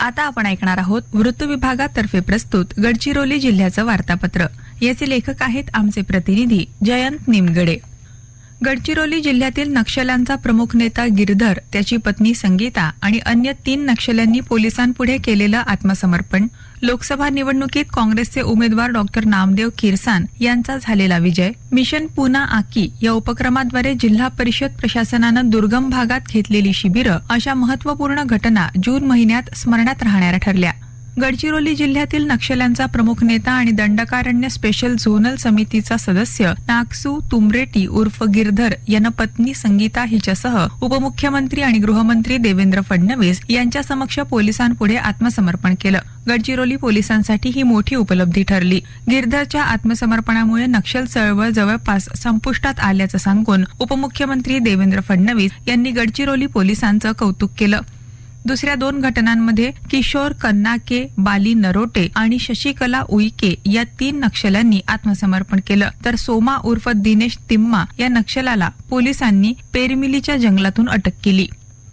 आता आपण ऐकणार आहोत वृत्त विभागातर्फे प्रस्तुत गडचिरोली जिल्ह्याचं वार्तापत्र. याचे लेखक आहेत आमचे प्रतिनिधी जयंत निमगडे. गडचिरोली जिल्ह्यातील नक्षल्यांचा प्रमुख नेता गिरधर त्याची पत्नी संगीता आणि अन्य तीन नक्षल्यांनी पोलिसांपुढे केलेलं आत्मसमर्पण. लोकसभा निवडणुकीत काँग्रेसचे उमेदवार डॉक्टर नामदेव किरसान यांचा झालेला विजय. मिशन पुना आकी या उपक्रमाद्वारे जिल्हा परिषद प्रशासनानं दुर्गम भागात घेतलेली शिबिरं अशा महत्त्वपूर्ण घटना जून महिन्यात स्मरणात राहणाऱ्या ठरल्या. गडचिरोली जिल्ह्यातील नक्षल्यांचा प्रमुख नेता आणि दंडकारण्य स्पेशल झोनल समितीचा सदस्य नागसू तुमरेटी उर्फ गिरधर यानं पत्नी संगीता हिच्यासह उपमुख्यमंत्री आणि गृहमंत्री देवेंद्र फडणवीस यांच्या समक्ष पोलिसांपुढे आत्मसमर्पण केलं. गडचिरोली पोलिसांसाठी ही मोठी उपलब्धी ठरली. गिरधरच्या आत्मसमर्पणामुळे नक्षल चळवळ जवळपास संपुष्टात आल्याचं सांगून उपमुख्यमंत्री देवेंद्र फडणवीस यांनी गडचिरोली पोलिसांचं कौतुक केलं. दुसऱ्या दोन घटनांमध्ये किशोर कन्नाके बाली नरोटे आणि शशिकला उईके या तीन नक्षल्यांनी आत्मसमर्पण केलं. तर सोमा उर्फ दिनेश तिम्मा या नक्षलाला पोलिसांनी पेरमिलीच्या जंगलातून अटक केली.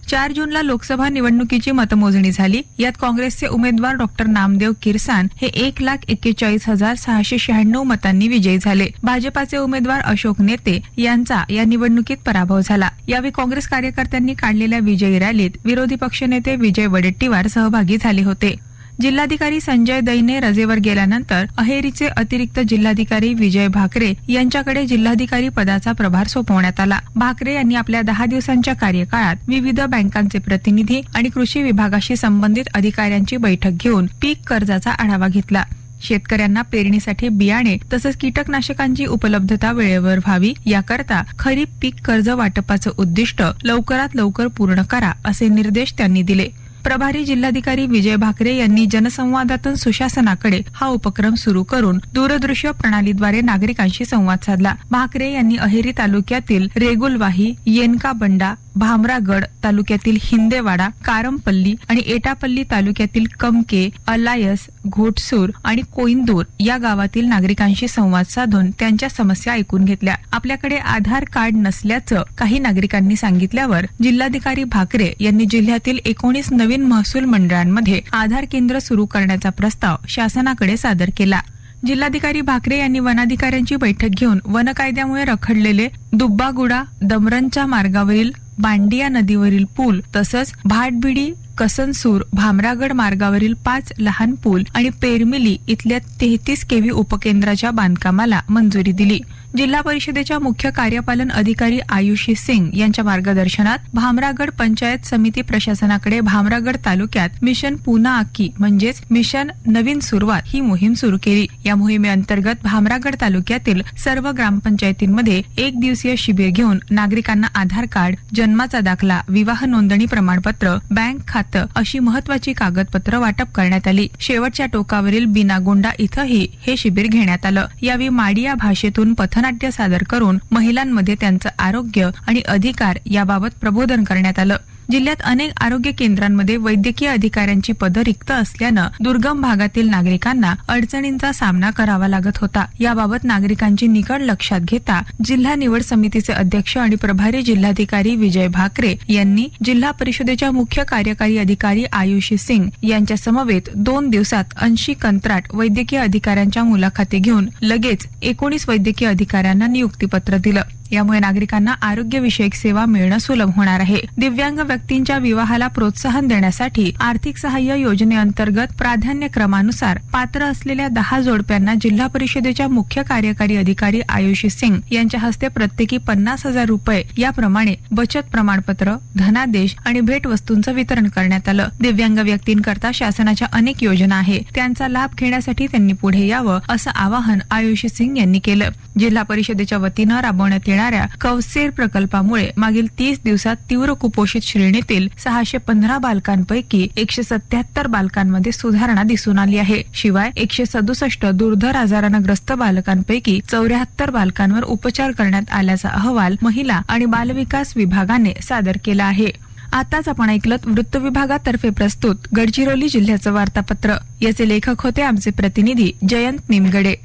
चार जूनला लोकसभा निवडणुकीची मतमोजणी झाली. यात काँग्रेसचे उमेदवार डॉक्टर नामदेव किरसान हे एक लाख एक्केचाळीस हजार सहाशे शहाण्णव मतांनी विजयी झाले. भाजपाचे उमेदवार अशोक नेते यांचा या निवडणुकीत पराभव झाला. यावेळी काँग्रेस कार्यकर्त्यांनी काढलेल्या विजयी रॅलीत विरोधी पक्षनेते विजय वडेट्टीवार सहभागी झाले होते. जिल्हाधिकारी संजय दैने रजेवर गेल्यानंतर अहेरीचे अतिरिक्त जिल्हाधिकारी विजय भाकरे यांच्याकडे जिल्हाधिकारी पदाचा प्रभार सोपवण्यात आला. भाकरे यांनी आपल्या दहा दिवसांच्या कार्यकाळात विविध बँकांचे प्रतिनिधी आणि कृषी विभागाशी संबंधित अधिकाऱ्यांची बैठक घेऊन पीक कर्जाचा आढावा घेतला. शेतकऱ्यांना पेरणीसाठी बियाणे तसंच कीटकनाशकांची उपलब्धता वेळेवर व्हावी याकरता खरीप पीक कर्ज वाटपाचं उद्दिष्ट लवकरात लवकर पूर्ण करा असे निर्देश त्यांनी दिले. प्रभारी जिल्हाधिकारी विजय भाकरे यांनी जनसंवादातून सुशासनाकडे हा उपक्रम सुरू करून दूरदृश्य प्रणालीद्वारे नागरिकांशी संवाद साधला. भाकरे यांनी अहेरी तालुक्यातील रेगुलवाही येनका बंडा भामरागड तालुक्यातील हिंदेवाडा कारमपल्ली आणि एटापल्ली तालुक्यातील कमके अलायस घोटसूर आणि कोइंदूर या गावातील नागरिकांशी संवाद साधून त्यांच्या समस्या ऐकून घेतल्या. आपल्याकडे आधार कार्ड नसल्याचं काही नागरिकांनी सांगितल्यावर जिल्हाधिकारी भाकरे यांनी जिल्ह्यातील एकोणीस नवीन महसूल मंडळांमध्ये आधार केंद्र सुरू करण्याचा प्रस्ताव शासनाकडे सादर केला. जिल्हाधिकारी भाकरे यांनी वनाधिकाऱ्यांची बैठक घेऊन वन कायद्यामुळे रखडलेले दुब्बागुडा दमरनच्या मार्गावरील बांडिया नदीवरील पूल तसंच भाटबिडी कसनसूर भामरागड मार्गावरील पाच लहान पूल आणि पेरमिली इथल्या तेहतीस केवी उपकेंद्राच्या बांधकामाला मंजुरी दिली. जिल्हा परिषदेच्या मुख्य कार्यपालन अधिकारी आयुषी सिंग यांच्या मार्गदर्शनात भामरागड पंचायत समिती प्रशासनाकडे भामरागड तालुक्यात मिशन पुना आकी म्हणजेच मिशन नवीन सुरुवात ही मोहीम सुरू केली. या मोहिमेअंतर्गत भामरागड तालुक्यातील सर्व ग्रामपंचायतींमध्ये एक दिवसीय शिबिर घेऊन नागरिकांना आधार कार्ड जन्माचा दाखला विवाह नोंदणी प्रमाणपत्र बँक खाते अशी महत्वाची कागदपत्र वाटप करण्यात आली. शेवटच्या टोकावरील बिनागोंडा इथंही हे शिबिर घेण्यात आलं. यावेळी माडिया भाषेतून पथनाट्य सादर करून महिलांमध्ये त्यांचं आरोग्य आणि अधिकार याबाबत प्रबोधन करण्यात आलं. जिल्ह्यात अनेक आरोग्य केंद्रांमध्ये वैद्यकीय अधिकाऱ्यांची पदं रिक्त असल्यानं दुर्गम भागातील नागरिकांना अडचणींचा सामना करावा लागत होता. याबाबत नागरिकांची निकड लक्षात घेता जिल्हा निवड समितीचे अध्यक्ष आणि प्रभारी जिल्हाधिकारी विजय भाकरे यांनी जिल्हा परिषदेच्या मुख्य कार्यकारी अधिकारी आयुषी सिंग यांच्या समवेत दोन दिवसात ऐंशी कंत्राट वैद्यकीय अधिकाऱ्यांच्या मुलाखती घेऊन लगेच एकोणीस वैद्यकीय अधिकाऱ्यांना नियुक्तीपत्र दिलं. यामुळे नागरिकांना आरोग्यविषयक सेवा मिळणं सुलभ होणार आहे. दिव्यांग व्यक्तींच्या विवाहाला प्रोत्साहन देण्यासाठी आर्थिक सहाय्य योजनेअंतर्गत प्राधान्यक्रमानुसार पात्र असलेल्या दहा जोडप्यांना जिल्हा परिषदेच्या मुख्य कार्यकारी अधिकारी आयुषी सिंग यांच्या हस्ते प्रत्येकी पन्नास हजार रुपये याप्रमाणे बचत प्रमाणपत्र धनादेश आणि भेटवस्तूंचं वितरण करण्यात आलं. दिव्यांग व्यक्तींकरता शासनाच्या अनेक योजना आहे. त्यांचा लाभ घेण्यासाठी त्यांनी पुढे यावं असं आवाहन आयुषी सिंग यांनी केलं. जिल्हा परिषदेच्या वतीनं राबवण्यात येणाऱ्या कवसेर प्रकल्पामुळे मागील तीस दिवसात तीव्र कुपोषित श्रेणीतील सहाशे पंधरा बालकांपैकी एकशे सत्याहत्तर बालकांमध्ये सुधारणा दिसून आली आहे. शिवाय एकशे सदुसष्ट दुर्धर आजारानं ग्रस्त बालकांपैकी चौऱ्याहत्तर बालकांवर उपचार करण्यात आल्याचा अहवाल महिला आणि बालविकास विभागाने सादर केला आहे. आताच आपण ऐकलत वृत्त विभागातर्फे प्रस्तुत गडचिरोली जिल्ह्याचं वार्तापत्र. याचे लेखक होते आमचे प्रतिनिधी जयंत निमगडे.